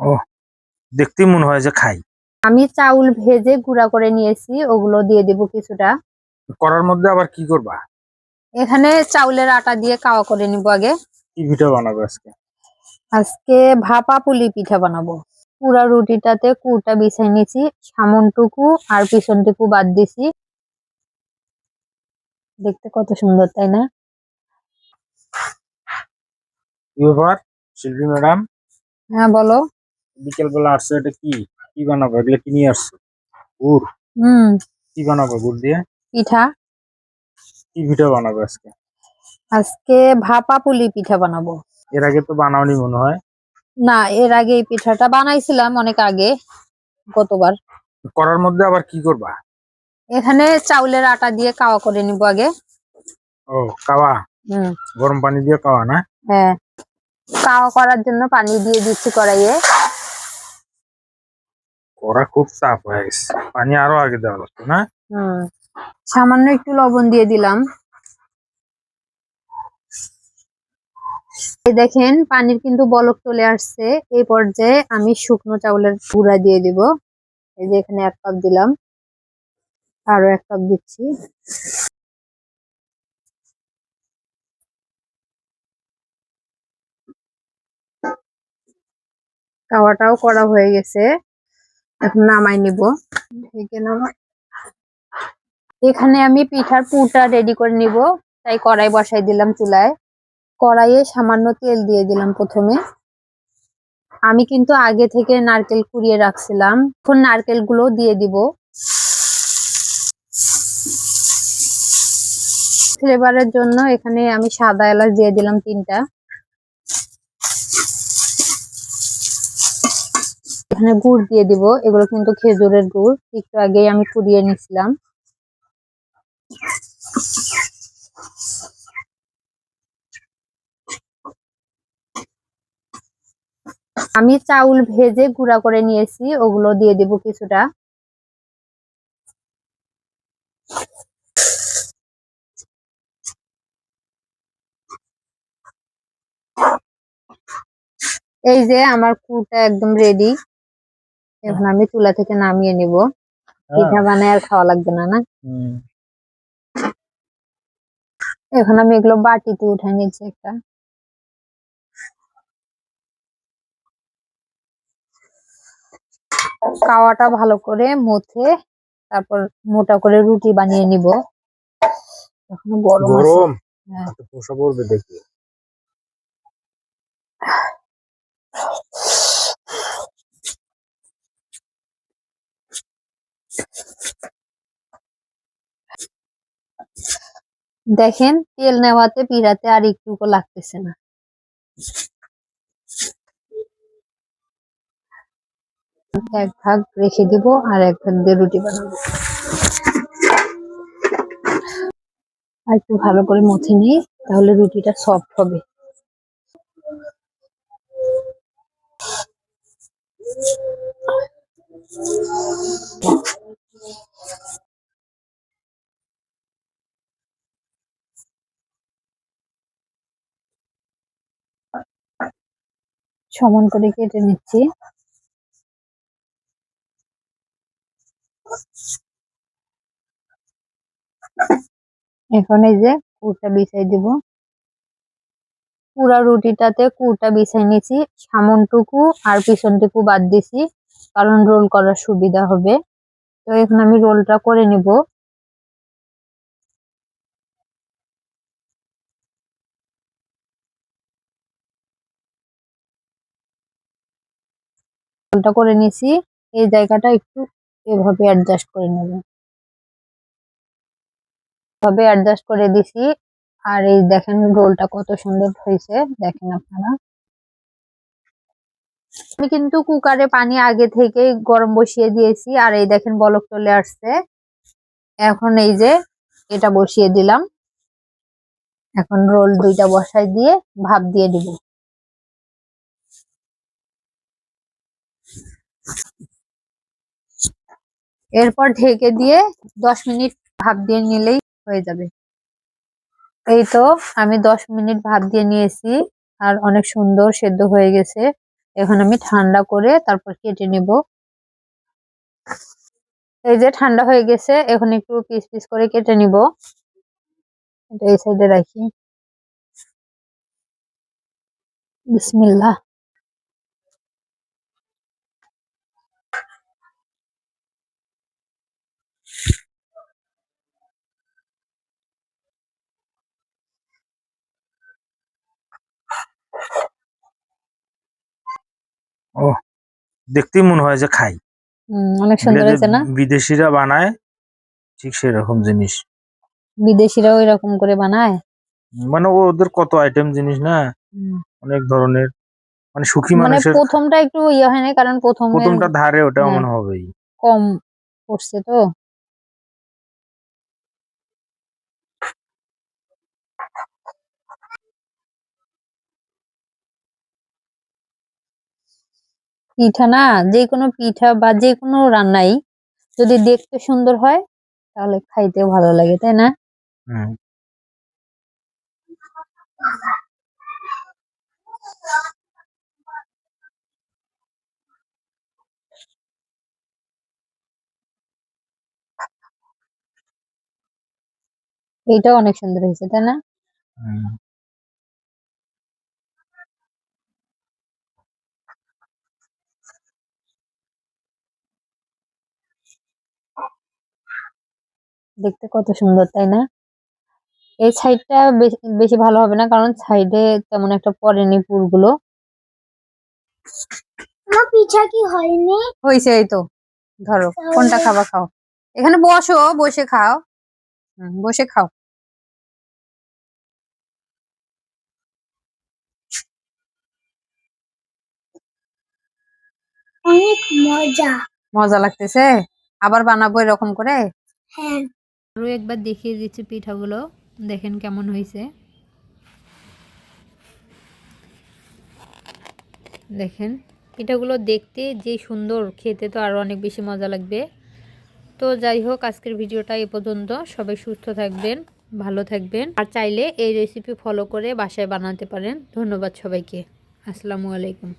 ও দেখতেই মনে হয় যে খাই। আমি চাউল ভেজে গুঁড়া করে নিয়েছি ওগুলো দিয়ে দিব কিছুটা। করার মধ্যে আবার কি করবা? এখানে চাউলের আটা দিয়ে কাওয়া করে নিব আগে। কি পিঠা বানাবে আজকে? আজকে ভাপা পুলি পিঠা বানাবো। পুরা রুটিটাতে কুটা বিছাই নিয়েছি সামনটুকু আর পিছনটুকু বাদ দিছি। দেখতে কত সুন্দর তাই না? শিল্পী ম্যাডাম? হ্যাঁ বলো। বিকেল বেলা আসছে এটা কি? কি বানাবো? এগুলো কি নিয়ে আসছো? গুড়? হুম। কি বানাবো গুড় দিয়ে? পিঠা। কি পিঠা বানাবে আজকে? আজকে ভাপা পুলি পিঠা বানাবো। এর আগে তো বানাওনি মনে হয়। না এর আগে এই পিঠাটা বানাইছিলাম অনেক আগে গতবার। করার মধ্যে আবার কি করবা? এখানে চাউলের আটা দিয়ে কাওয়া করে নিব আগে। ও কাওয়া? হুম। গরম পানি দিয়ে কাওয়া না? হ্যাঁ। কাওয়া করার জন্য পানি দিয়ে দিচ্ছি কড়াইয়ে। ওরা খুব চাপ হয়ে গেছে পানি আরও আগে দেওয়া লাগতো, না? সামান্য একটু লবণ দিয়ে দিলাম। এই দেখেন, পানির কিন্তু বলক চলে আসছে। এই পর্যায়ে আমি শুকনো চাউলের গুঁড়া দিয়ে দিব। এই যে এখানে এক কাপ দিলাম। আরও এক কাপ দিচ্ছি। খাওয়াটাও করা হয়ে গেছে। এখন নামাই নিব। ঢেকে নামাই এখানে আমি পিঠার পুরটা রেডি করে নিব। তাই কড়াই বসাই দিলাম চুলায়। কড়াইয়ে সামান্য তেল দিয়ে দিলাম প্রথমে। আমি কিন্তু আগে থেকে নারকেল কুড়িয়ে রাখছিলাম। এখন নারকেলগুলো দিয়ে দিব। ফ্লেভারের জন্য এখানে আমি সাদা এলাচ দিয়ে দিলাম তিনটা। এখানে গুড় দিয়ে দিব। এগুলো কিন্তু খেজুরের গুড়। একটু আগেই আমি কুড়িয়ে নিছিলাম। আমি চাউল ভেজে গুঁড়া করে নিয়েছি। ওগুলো দিয়ে দিব কিছুটা। এই যে আমার কুটা একদম রেডি এখন আমি চুলা থেকে নামিয়ে নিব। পিঠা বানায় আর খাওয়া লাগবে না না। এখন আমি এগুলো বাটিতে উঠাই নিচ্ছি একটা। কাওয়াটা ভালো করে মুথে তারপর মোটা করে রুটি বানিয়ে নিব। এখন গরম গরম? হ্যাঁ। পড়বে দেখি দেখেন, তেল নেওয়াতে পিড়াতে আর একটুকু লাগতেছে না। এক ভাগ রেখে দিব আর এক ভাগ দিয়ে রুটি বানাবো। আর একটু ভালো করে মথে নিই তাহলে রুটিটা সফট হবে। সমান করে কেটে নিচ্ছি। এখন এই যে কুড়টা বিছাই দিব। পুরা রুটিটাতে কুড়টা বিছাই নিয়েছি সামনটুকু আর পিছনটুকু বাদ দিছি, কারণ রোল করার সুবিধা হবে। তো এখন আমি রোলটা করে নিব। রোলটা করে নিছি এই জায়গাটা একটু এভাবে অ্যাডজাস্ট করে নেব। ভাবে অ্যাডজাস্ট করে দিছি, আর এই দেখেন রোলটা কত সুন্দর হয়েছে, দেখেন আপনারা। আমি কিন্তু কুকারে পানি আগে থেকে গরম বসিয়ে দিয়েছি, আর এই দেখেন বলক চলে আসছে। এখন এই যে এটা বসিয়ে দিলাম। এখন রোল দুইটা বসাই দিয়ে ভাপ দিয়ে দিব। এরপর ঢেকে দিয়ে দশ মিনিট ভাপ দিয়ে নিলেই হয়ে যাবে। এই তো আমি দশ মিনিট ভাপ দিয়ে নিয়েছি আর অনেক সুন্দর সেদ্ধ হয়ে গেছে। এখন আমি ঠান্ডা করে তারপর কেটে নেব। এই যে ঠান্ডা হয়ে গেছে, এখন একটু পিস পিস করে কেটে নিব। এটা এই সাইডে রাখি। বিসমিল্লাহ। দেখতেই মনে হয় যে খাই। অনেক সুন্দর হয়েছে না? বিদেশিরা বানায় ঠিক সেরকম জিনিস। বিদেশিরাও এরকম করে বানায়? মানে ওদের কত আইটেম জিনিস না। অনেক ধরনের। মানে সুখী মানে মানুষের প্রথমটা একটু ইয়ে হয় না? কারণ প্রথম প্রথমটা ধারে ওটা হ্যাঁ। মনে হবেই। কম পড়ছে তো? পিঠা না যে কোনো পিঠা বা যে কোনো রান্নাই যদি দেখতে সুন্দর হয় তাহলে খাইতেও ভালো লাগে তাই না। এইটাও অনেক সুন্দর হয়েছে তাই না? দেখতে কত সুন্দর তাই না? এই সাইডটা বেশি ভালো হবে না কারণ সাইডে তেমন একটা পড়েনি পুরগুলো আমার পিঠা কি হয়নি? হয়েছে এই তো ধরো কোনটা খাবা খাও। এখানে বসো বসে খাও। হুম, বসে খাও। অনেক মজা। মজা লাগতেছে? আবার বানাবো এরকম করে? হ্যাঁ। আরও একবার দেখিয়ে দিচ্ছি পিঠাগুলো। দেখেন কেমন হয়েছে। দেখেন, পিঠাগুলো দেখতে যে সুন্দর, খেতে তো আরও অনেক বেশি মজা লাগবে। তো যাই হোক, আজকের ভিডিওটা এ পর্যন্ত। সবাই সুস্থ থাকবেন, ভালো থাকবেন। আর চাইলে এই রেসিপি ফলো করে বাসায় বানাতে পারেন। ধন্যবাদ সবাইকে। আসসালামু আলাইকুম।